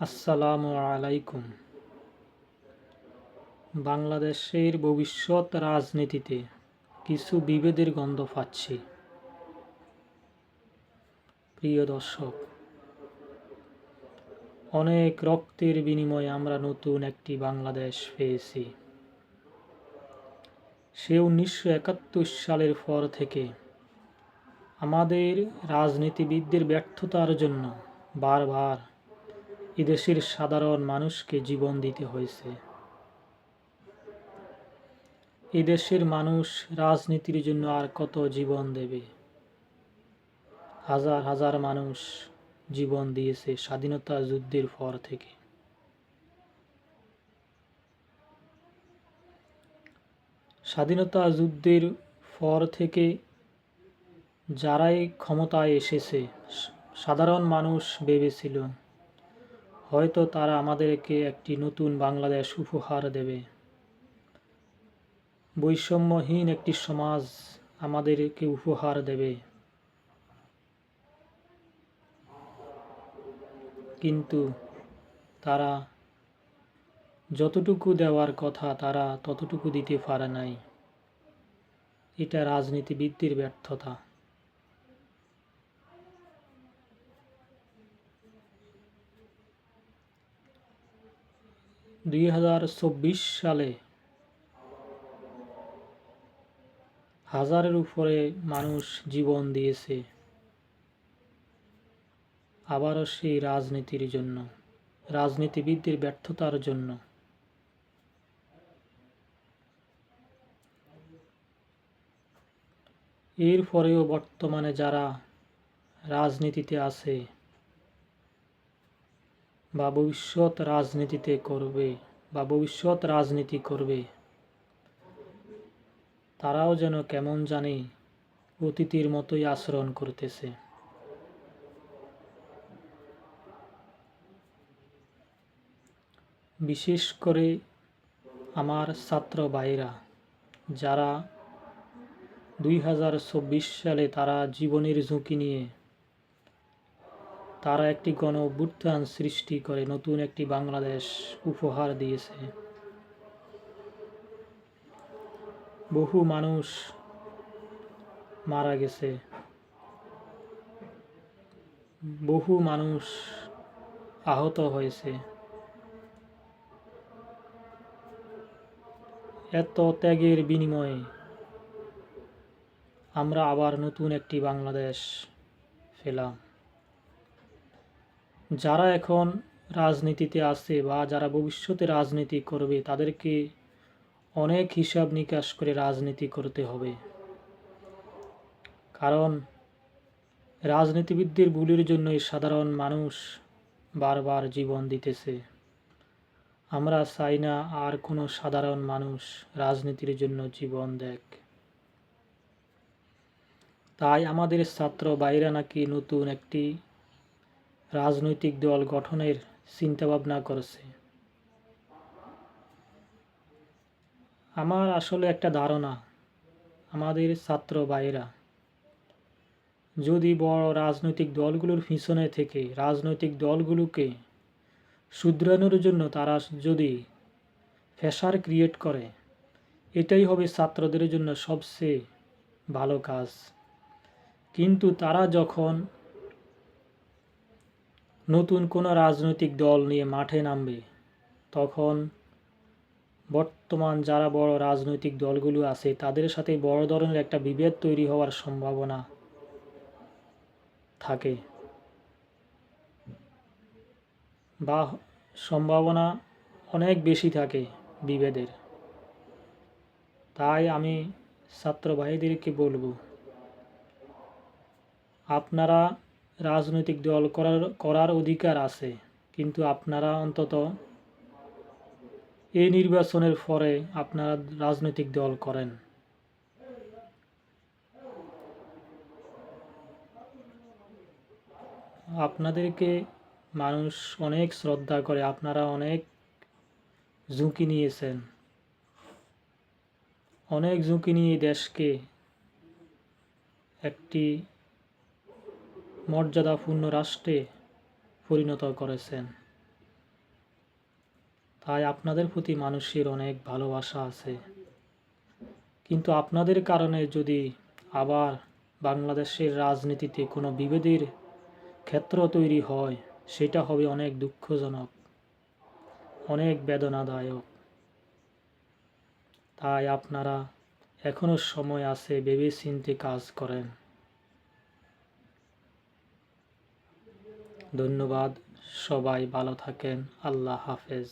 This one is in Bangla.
আসসালামু আলাইকুম। বাংলাদেশের ভবিষ্যৎ রাজনীতিতে কিছু বিভেদের গন্ধ পাচ্ছি। প্রিয় দর্শক, অনেক রক্তের বিনিময়ে আমরা নতুন একটি বাংলাদেশ পেয়েছি। সে উনিশশো একাত্তর সালের পর থেকে আমাদের রাজনীতিবিদদের ব্যর্থতার জন্য বারবার এদেশের সাধারণ মানুষকে জীবন দিতে হয়েছে। এদেশের মানুষ রাজনীতির জন্য আর কত জীবন দেবে? হাজার হাজার মানুষ জীবন দিয়েছে স্বাধীনতা যুদ্ধের পর থেকে। স্বাধীনতা যুদ্ধের পর থেকে যারাই ক্ষমতায় এসেছে, সাধারণ মানুষ ভেবেছিল হয়তো তারা আমাদেরকে একটি নতুন বাংলাদেশ উপহার দেবে। বৈষম্যহীন একটি সমাজ আমাদেরকে উপহার দেবে। কিন্তু তারা যতটুকু দেওয়ার কথা তারা ততটুকু দিতে পারে নাই। এটা রাজনীতিবিদদের ব্যর্থতা। দুই হাজার চব্বিশ সালে হাজারের উপরে মানুষ জীবন দিয়েছে আবারও সেই রাজনীতির জন্য, রাজনীতিবিদদের ব্যর্থতার জন্য। এরপরেও বর্তমানে যারা রাজনীতিতে আছে বা ভবিষ্যৎ রাজনীতিতে করবে, বা ভবিষ্যৎ রাজনীতি করবে। তারাও যেন কেমন জানি অতীতের মতোই আচরণ করতেছে। বিশেষ করে আমার ছাত্র ভাইরা যারা দুই হাজার চব্বিশ সালে তারা জীবনের ঝুঁকি নিয়ে তারা একটি গণ অভ্যুত্থান সৃষ্টি করে, নতুন একটি বাংলাদেশ উপহার দিয়েছে। বহু মানুষ মারা গেছে। বহু মানুষ আহত হয়েছে। এত ত্যাগের বিনিময়ে আমরা আবার নতুন একটি বাংলাদেশ পেলাম। যারা এখন রাজনীতিতে আছে বা যারা ভবিষ্যতে রাজনীতি করবে, তাদেরকে অনেক হিসাব নিকাশ করে রাজনীতি করতে হবে। কারণ রাজনীতিবিদদের ভুলের জন্যই সাধারণ মানুষ বারবার জীবন দিতেছে। আমরা চাই না আর কোনো সাধারণ মানুষ রাজনীতির জন্য জীবন দেখ। তাই আমাদের ছাত্র বাইরা নাকি নতুন একটি রাজনৈতিক দল গঠনের চিন্তাভাবনা করেছে। আমার আসলে একটা ধারণা, আমাদের ছাত্র ভাইয়েরা। যদি বড় রাজনৈতিক দলগুলোর পিছনে থেকে রাজনৈতিক দলগুলোকে শুধরানোর জন্য তারা যদি ফ্যাসার ক্রিয়েট করে, এটাই হবে ছাত্রদের জন্য সবচেয়ে ভালো কাজ। কিন্তু তারা যখন নতুন কোনো রাজনৈতিক দল নিয়ে মাঠে নামবে, তখন বর্তমান যারা বড় রাজনৈতিক দলগুলো আছে, তাদের সাথে বড় ধরনের একটা বিভেদ তৈরি হওয়ার সম্ভাবনা থাকে। বা সম্ভাবনা অনেক বেশি থাকে বিভেদের। তাই আমি ছাত্র ভাইদেরকে বলব, আপনারা রাজনৈতিক দল করার করার অধিকার আছে। কিন্তু আপনারা অন্তত এই নির্বাচনের পরে আপনারা রাজনৈতিক দল করেন। আপনাদেরকে মানুষ অনেক শ্রদ্ধা করে, আপনারা অনেক ঝুঁকি নিয়েছেন। অনেক ঝুঁকি নিয়ে দেশকে একটি মর্যাদাপূর্ণ রাষ্ট্রে পরিণত করেছেন। তাই আপনাদের প্রতি মানুষের অনেক ভালোবাসা আছে। কিন্তু আপনাদের কারণে যদি আবার বাংলাদেশের রাজনীতিতে কোনো বিভেদের ক্ষেত্র তৈরি হয়, সেটা হবে অনেক দুঃখজনক, অনেক বেদনাদায়ক। তাই আপনারা এখনও সময় আছে ভেবে চিনতে কাজ করেন। ধন্যবাদ সবাই ভালো থাকেন আল্লাহ হাফেজ।